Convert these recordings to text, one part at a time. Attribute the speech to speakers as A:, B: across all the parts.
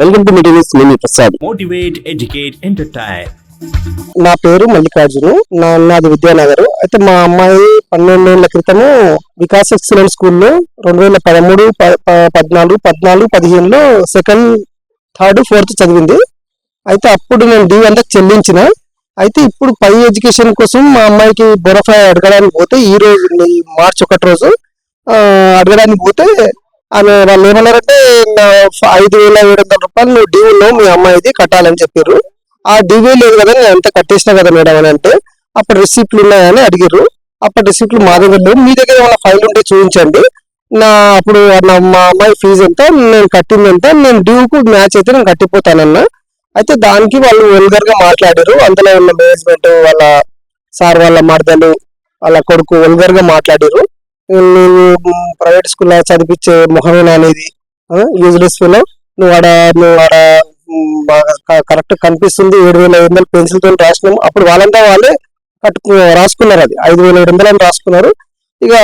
A: Welcome to meeting నేను Prasad.
B: Motivate, educate, entertain.
C: నా పేరు మల్లికార్జును. నా నాది విద్యానగర్. అయితే మా అమ్మాయి పన్నెండేళ్ళ క్రితము వికాస్ ఎక్సలెంట్ స్కూల్లో రెండు వేల పదమూడు పద్నాలుగు పద్నాలుగు పదిహేనులో సెకండ్ థర్డ్ ఫోర్త్ చదివింది. అయితే అప్పుడు నేను డ్యూ అంతా చెల్లించిన. అయితే ఇప్పుడు పై ఎడ్యుకేషన్ కోసం మా అమ్మాయికి బొరఫై అడగడానికి పోతే ఈ రోజు మార్చ్ ఒకటి రోజు. అడగడానికి పోతే ఆమె వాళ్ళు ఏమన్నారంటే ఐదు వేల ఏడు వందల రూపాయలు నువ్వు డ్యూ ఉన్నావు మీ అమ్మాయిది కట్టాలని చెప్పారు ఆ డ్యూవే లేదు కదా నేను అంతా కట్టేసిన కదా మేడం అని అంటే అప్పుడు రిసిప్ట్లు ఉన్నాయని అడిగారు అప్పుడు రిసిప్ట్లు మా దగ్గర లేవు. మీ దగ్గర ఏమైనా ఫైల్ ఉంటే చూపించండి. నా అప్పుడు నా మా అమ్మాయి ఫీజు ఎంత నేను కట్టింది ఎంత నేను డ్యూకు మ్యాచ్ అయితే నేను కట్టిపోతానన్నా. అయితే దానికి వాళ్ళు వెల్గర్గా మాట్లాడారు. అందులో ఉన్న మేనేజ్మెంట్ వాళ్ళ సార్ వాళ్ళ మర్దలు వాళ్ళ కొడుకు వెల్గర్గా మాట్లాడారు. నేను ప్రైవేట్ స్కూల్లో చదివించే మొహమేనా అనేది? యూజ్లెస్ ఫీలో నువ్వు ఆడ నువ్వు ఆడ కరెక్ట్ కనిపిస్తుంది. ఏడు వేల ఐదు వందలు పెన్సిల్తో రాసినాం. అప్పుడు వాళ్ళంతా వాళ్ళే కట్టుకు రాసుకున్నారు అది. ఐదు వేల ఏడు వందలు అని రాసుకున్నారు. ఇక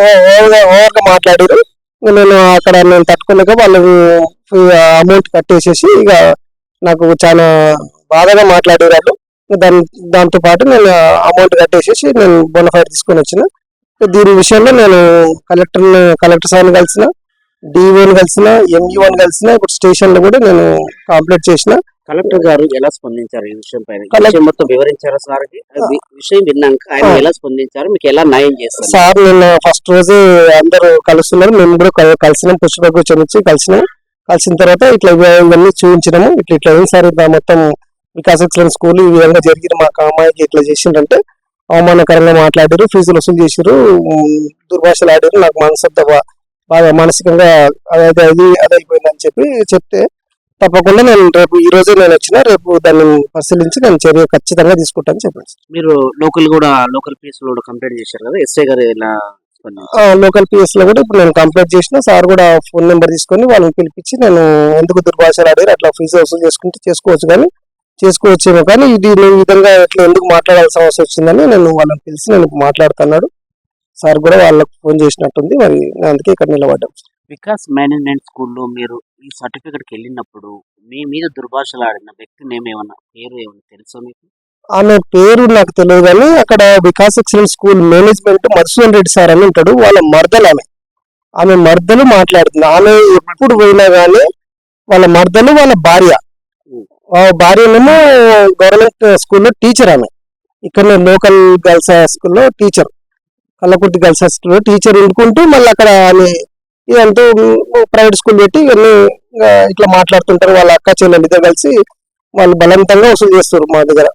C: ఓవర్గా మాట్లాడారు. నేను అక్కడ నేను తట్టుకున్నాక వాళ్ళు అమౌంట్ కట్టేసేసి ఇక నాకు చాలా బాధగా మాట్లాడేవాళ్ళు దాని దాంతో పాటు నేను అమౌంట్ కట్టేసేసి నేను బోనఫైడ్ తీసుకొని వచ్చిన. దీని విషయంలో నేను కలెక్టర్ కలెక్టర్ సార్ని కలిసిన డిఓని కలిసిన ఎంఈఓని కలిసిన ఇప్పుడు స్టేషన్లో కూడా నేను కంప్లీట్ చేసిన.
A: కలెక్టర్ గారు ఎలా స్పందించారు ఈ విషయం పైన? విషయం మొత్తం వివరించారా సార్ విషయం విన్నాక ఆయన. ఎలా స్పందించారు? మీకు ఎలా న్యాయం చేస్తారు?
C: సార్ నిన్న ఫస్ట్ రోజు అందరూ కలుస్తున్నారు. మేము కూడా కల- కలిసినాం పుష్ప కూర్చొని కలిసినాం కలిసిన తర్వాత ఇట్లా ఇవ- ఇవన్నీ చూపించినాము. ఇట్లా ఇట్లా సార్ మొత్తం వికాస్ ఎక్సలెన్స్ స్కూల్ ఈ విధంగా జరిగింది మా అమ్మాయికి ఇట్లా చేసిండంటే అవమానకరంగా మాట్లాడారు ఫీజులు వసూలు చేసారు దుర్భాషలు ఆడారు. నాకు మనసంతా బాగా మానసికంగా అదే అది అది అయిపోయిందని చెప్పి చెప్తే తప్పకుండా నేను రేపు ఈ రోజే నేను వచ్చిన రేపు దాన్ని పరిశీలించి నేను చర్య ఖచ్చితంగా తీసుకుంటాను చెప్పాను
A: మీరు లోకల్ కూడా లోకల్ పీస్ కూడా కంప్లైంట్ చేశారు కదా? ఎస్ఐ గారు
C: ఆ, లోకల్ పిఎస్లో కూడా ఇప్పుడు నేను కంప్లైంట్ చేసిన సార్ కూడా ఫోన్ నెంబర్ తీసుకొని వాళ్ళని పిలిపించి నేను ఎందుకు దుర్భాషలు ఆడారు అట్లా ఫీజు వసూలు చేసుకుంటే చేసుకోవచ్చు కానీ చేసుకోవచ్చేమో కానీ ఇది నేను ఈ విధంగా ఇట్లా ఎందుకు మాట్లాడాల్సిన అవసరం వచ్చిందని నేను వాళ్ళని పిలిచి నేను మాట్లాడుతున్నాడు. సార్ కూడా వాళ్ళకి ఫోన్ చేసినట్టుంది. మరి అందుకే ఇక్కడ నిలబడ్డాం.
A: వికాస్ మేనేజ్మెంట్ స్కూల్లో మీరు ఈ సర్టిఫికెట్కి వెళ్ళినప్పుడు మీ మీద దుర్భాషలు ఆడిన వ్యక్తి నేమ్ ఏమన్నా పేరు ఏమన్నా తెలుసా మీకు?
C: ఆమె పేరు నాకు తెలియదు కానీ అక్కడ Vikas excellent school management Madhusudan Reddy sir అని ఉంటాడు. వాళ్ళ మర్దలు ఆమె. ఆమె మర్దలు మాట్లాడుతుంది. ఆమె ఎప్పుడు పోయినా కానీ వాళ్ళ మర్దలు వాళ్ళ భార్య. భార్యనేమో గవర్నమెంట్ స్కూల్లో టీచర్ ఆమె. ఇక్కడ లోకల్ గర్ల్స్ స్కూల్లో టీచర్. కళ్ళకుర్తి గర్ల్స్ స్కూల్లో టీచర్ ఉండుకుంటూ మళ్ళీ అక్కడ ఆమె ఇదంతా ప్రైవేట్ స్కూల్ పెట్టి ఇవన్నీ ఇట్లా మాట్లాడుతుంటారు. వాళ్ళ అక్క చెల్లెలు ఇద్దరు కలిసి వాళ్ళు బలవంతంగా వసూలు చేస్తారు మా దగ్గర.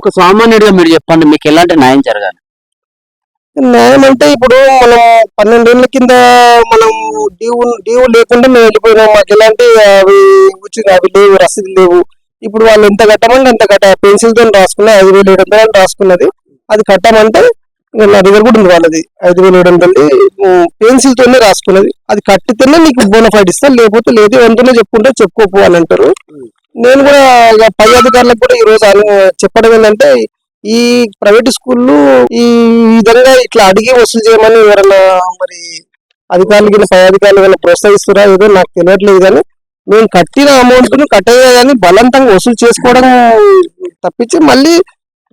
A: ఒక సామాన్యుడిగా మీరు చెప్పండి మీకు ఎలాంటి న్యాయం జరగాలి?
C: న్యాయం అంటే ఇప్పుడు మనం పన్నెండేళ్ళ కింద మనం డ్యూ డ్యూ లేకుండా మేము వెళ్ళిపోయినాం. మాకు ఎలాంటి అవి వచ్చింది? అవి లేవు రసీదు లేవు. ఇప్పుడు వాళ్ళు ఎంత కట్టమంటే అంత కట్ట. పెన్సిల్తో రాసుకున్నా ఐదు వేల ఏడు వందలు రాసుకున్నది. అది కట్టమంటే నా దగ్గర కూడా ఉంది వాళ్ళది. ఐదు వేల ఏడు వందలది పెన్సిల్ తోనే రాసుకున్నది. అది కట్టితేనే నీకు బోనఫైడ్ ఇస్తా. లేకపోతే లేదు ఎంతనే చెప్పుకుంటే చెప్పుకోపు అని అంటారు. నేను కూడా ఇక పై అధికారులకు కూడా ఈ రోజు అను- చెప్పడం ఏంటంటే ఈ ప్రైవేట్ స్కూళ్ళు ఈ విధంగా ఇట్లా అడిగి వసూలు చేయమని ఎవరైనా మరి అధికారులు కింద పై అధికారులు ఏమైనా ప్రోత్సహిస్తురా ఏదో నాకు తెలియట్లేదు కానీ మేము కట్టిన అమౌంట్ను కట్టేదే కానీ బలవంతంగా వసూలు చేసుకోవడం తప్పించి మళ్ళీ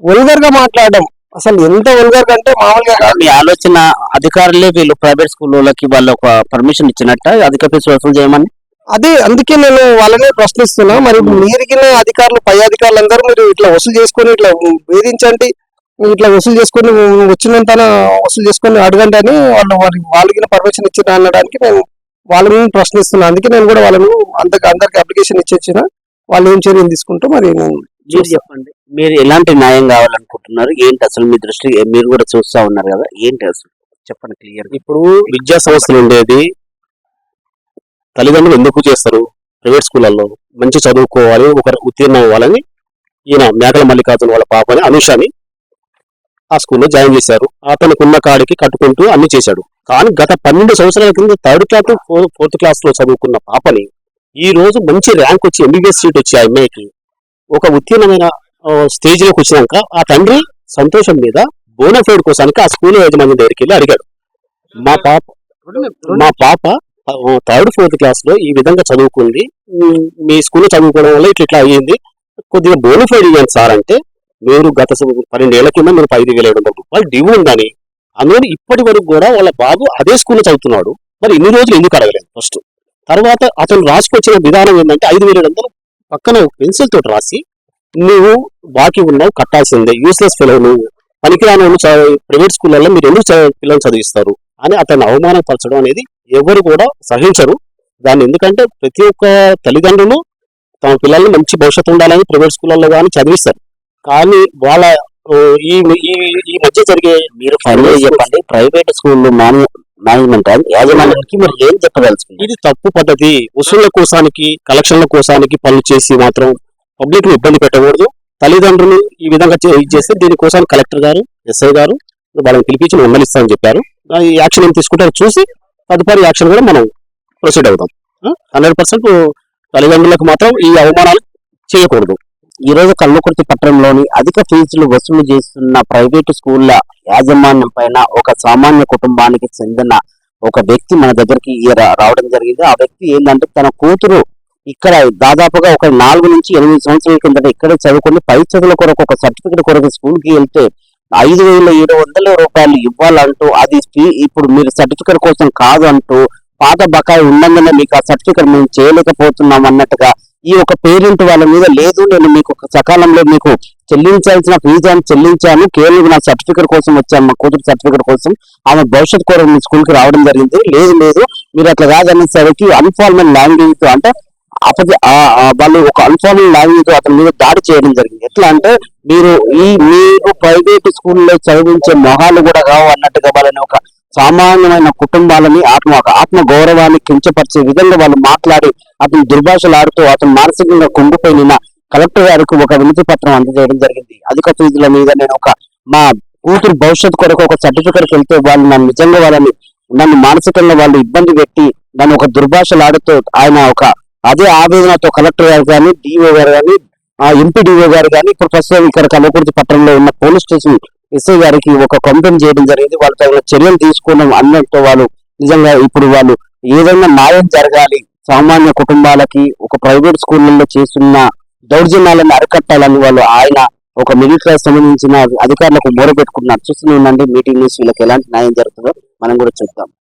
C: వల్గర్గా మాట్లాడడం. అసలు ఎంత వల్గర్ అంటే మామూలుగా
A: మీ ఆలోచన అధికారులే వీళ్ళు ప్రైవేట్ స్కూళ్ళకి వాళ్ళు ఒక పర్మిషన్ ఇచ్చినట్ట అధిక ఫీజు వసూలు చేయమని?
C: అదే అందుకే నేను వాళ్ళనే ప్రశ్నిస్తున్నా. మరి మీరిగిన అధికారులు పై అధికారులు అందరూ మీరు ఇట్లా వసూలు చేసుకొని ఇట్లా వేధించండి మీరు ఇట్లా వసూలు చేసుకొని వచ్చినంత వసూలు చేసుకొని అడగండి అని వాళ్ళు వారి వాళ్ళకి పర్మిషన్ ఇచ్చిన అనడానికి నేను వాళ్ళని ప్రశ్నిస్తున్నా. అందుకే నేను కూడా వాళ్ళను అంత అందరికి అప్లికేషన్ ఇచ్చేసిన వాళ్ళు ఏం చర్యలు తీసుకుంటూ మరి నేను
A: మీరు చెప్పండి. మీరు ఎలాంటి న్యాయం కావాలనుకుంటున్నారు? ఏంటి అసలు మీ దృష్టి? మీరు కూడా చూస్తా ఉన్నారు కదా. ఏంటి అసలు? చెప్పండి క్లియర్
D: ఇప్పుడు విద్యా సంస్థలు ఉండేది తల్లిదండ్రులు ఎందుకు చేస్తారు? ప్రైవేట్ స్కూళ్ళల్లో మంచి చదువుకోవాలి ఒక ఉత్తీర్ణం అవ్వాలని ఈయన మేకల మల్లికార్జున వాళ్ళ పాపని అనుషాని ఆ స్కూల్లో జాయిన్ చేశారు. అతనుకున్న కాడికి కట్టుకుంటూ అన్ని చేశాడు. కానీ గత పన్నెండు సంవత్సరాల కింద థర్డ్ క్లాస్ ఫోర్త్ క్లాస్లో చదువుకున్న పాపని ఈ రోజు మంచి ర్యాంక్ వచ్చి ఎంబీబీఎస్ సీట్ వచ్చి ఆ అమ్మాయికి ఒక ఉత్తీర్ణమైన స్టేజ్లోకి వచ్చినాక ఆ తండ్రి సంతోషం మీద బోనఫైడ్ కోసానికి ఆ స్కూల్ యజమాని దగ్గరికి వెళ్ళి అడిగాడు. మా పాప మా పాప థర్డ్ ఫోర్త్ క్లాస్లో ఈ విధంగా చదువుకుంది. మీ స్కూల్లో చదువుకోవడం వల్ల ఇట్లా ఇట్లా అయ్యింది కొద్దిగా బోనిఫైడ్ ఇవ్వండి సార్ అంటే మీరు గత సం- పన్నెండేళ్ళ కింద మీరు ఐదు వేల ఏడు వందల రూపాయలు డ్యూ ఉందని అందులో ఇప్పటి వరకు కూడా వాళ్ళ బాబు అదే స్కూల్లో చదువుతున్నాడు. మరి ఇన్ని రోజులు ఎందుకు అడగలేదు? ఫస్ట్ తర్వాత అతను రాసుకొచ్చిన విధానం ఏంటంటే ఐదు వేల ఏడు వందలు పక్కన పెన్సిల్ తోటి రాసి నువ్వు బాకీ ఉన్నావు కట్టాల్సిందే యూస్లెస్ పిల్లలు నువ్వు. పనికిరాని ప్రైవేట్ స్కూళ్ళల్లో మీరు ఎందుకు పిల్లలు చదివిస్తారు? అని అతన్ని అవమానపరచడం అనేది ఎవరు కూడా సహించరు. దాన్ని ఎందుకంటే ప్రతి ఒక్క తల్లిదండ్రులు తమ పిల్లల్ని మంచి భవిష్యత్తు ఉండాలని ప్రైవేట్ స్కూళ్ళల్లో కానీ చదివిస్తారు. కానీ వాళ్ళ ఈ ఈ మధ్య జరిగే
A: మీరు ఫైనల్ చెప్పండి ప్రైవేట్ స్కూల్ మేనేజ్మెంట్ యాజమాన్యానికి మీరు ఏం చెప్పదలుచుకున్నారు?
D: ఇది తప్పు పద్ధతి. వసూళ్ళ కోసానికి కలెక్షన్ల కోసానికి పనులు చేసి మాత్రం పబ్లిక్ని ఇబ్బంది పెట్టకూడదు. తల్లిదండ్రులు ఈ విధంగా చేస్తే దీనికోసం కలెక్టర్ గారు ఎస్ఐ గారు వాళ్ళని పిలిపించి మందలిస్తామని చెప్పారు. ఈ యాక్షన్ ఏం తీసుకుంటారో చూసి తదుపరి యాక్షన్ కూడా మనం ప్రొసీడ్ అవుతాం. హండ్రెడ్ పర్సెంట్ తల్లిదండ్రులకు మాత్రం ఈ అవమానాలు చేయకూడదు.
A: ఈరోజు కల్లుకుర్తి పట్టణంలోని అధిక ఫీజులు వసూలు చేస్తున్న ప్రైవేటు స్కూళ్ళ యాజమాన్యం పైన ఒక సామాన్య కుటుంబానికి చెందిన ఒక వ్యక్తి మన దగ్గరికి రావడం జరిగింది. ఆ వ్యక్తి ఏంటంటే తన కూతురు ఇక్కడ దాదాపుగా ఒక నాలుగు నుంచి ఎనిమిది సంవత్సరాల కిందట ఇక్కడే చదువుకుని పై చదువుల కొరకు ఒక సర్టిఫికెట్ కొరకు స్కూల్కి వెళ్తే ఐదు వేల ఏడు వందల రూపాయలు ఇవ్వాలంటూ అది ఫీ- ఇప్పుడు మీరు సర్టిఫికేట్ కోసం కాదు అంటూ పాత బకాయి ఉండగానే మీకు ఆ సర్టిఫికెట్ మేము చేయలేకపోతున్నాం అన్నట్టుగా ఈ ఒక పేరెంట్ వాళ్ళ మీద లేదు నేను మీకు సకాలంలో మీకు చెల్లించాల్సిన ఫీజు అని చెల్లించాను. కేవలం నా సర్టిఫికేట్ కోసం వచ్చాను మా కూతురు సర్టిఫికేట్ కోసం ఆమె భవిష్యత్ కొరకు మీ స్కూల్కి రావడం జరిగింది. లేదు లేదు మీరు అట్లా కాదనేసరికి అన్ఫార్మల్ లాంగ్వేజ్ అంటే అతని వాళ్ళు ఒక అన్ఫార్మల్ లాంగ్వేజ్ అతని మీద దాడి చేయడం జరిగింది. ఎట్లా అంటే మీరు ఈ మీరు ప్రైవేట్ స్కూల్లో చదివించే మొహాలు కూడా కావు అన్నట్టుగా వాళ్ళని ఒక సామాన్యమైన కుటుంబాలని ఆత్మ ఒక ఆత్మ గౌరవాన్ని కించపరిచే విధంగా వాళ్ళు మాట్లాడి అతను దుర్భాషలాడుతూ అతను మానసికంగా కుంగిపోయిన కలెక్టర్ గారికి ఒక వినతి పత్రం అందజేయడం జరిగింది. అధిక ఫీజుల మీద నేను ఒక మా కూతురు భవిష్యత్తు కొరకు ఒక సర్టిఫికెట్కి వెళ్తే వాళ్ళు నన్ను నిజంగా వాళ్ళని నన్ను మానసికంగా వాళ్ళు ఇబ్బంది పెట్టి నన్ను ఒక దుర్భాషలాడుతూ ఆయన ఒక అదే ఆవేదనతో కలెక్టర్ గారు కానీ డిఓ గారు కానీ ఆ ఎంపీడీఓ గారు కానీ ఇప్పుడు ప్రస్తుతం ఇక్కడ కలకుర్తి పట్టణంలో ఉన్న పోలీస్ స్టేషన్ ఎస్ఐ గారికి ఒక కంప్లైంట్ చేయడం జరిగింది. వాళ్ళు తగిన చర్యలు తీసుకోవడం అన్నట్టు వాళ్ళు నిజంగా ఇప్పుడు వాళ్ళు ఏదైనా న్యాయం జరగాలి. సామాన్య కుటుంబాలకి ఒక ప్రైవేట్ స్కూళ్ళల్లో చేస్తున్న దౌర్జన్యాలను అరికట్టాలని వాళ్ళు ఆయన ఒక మిడిల్ క్లాస్ సంబంధించిన అధికారులకు మొర పెట్టుకున్నారు. చూస్తూనే ఉండండి మీటింగ్ న్యూస్ వీళ్ళకి ఎలాంటి న్యాయం జరుగుతుందో మనం కూడా చూద్దాం.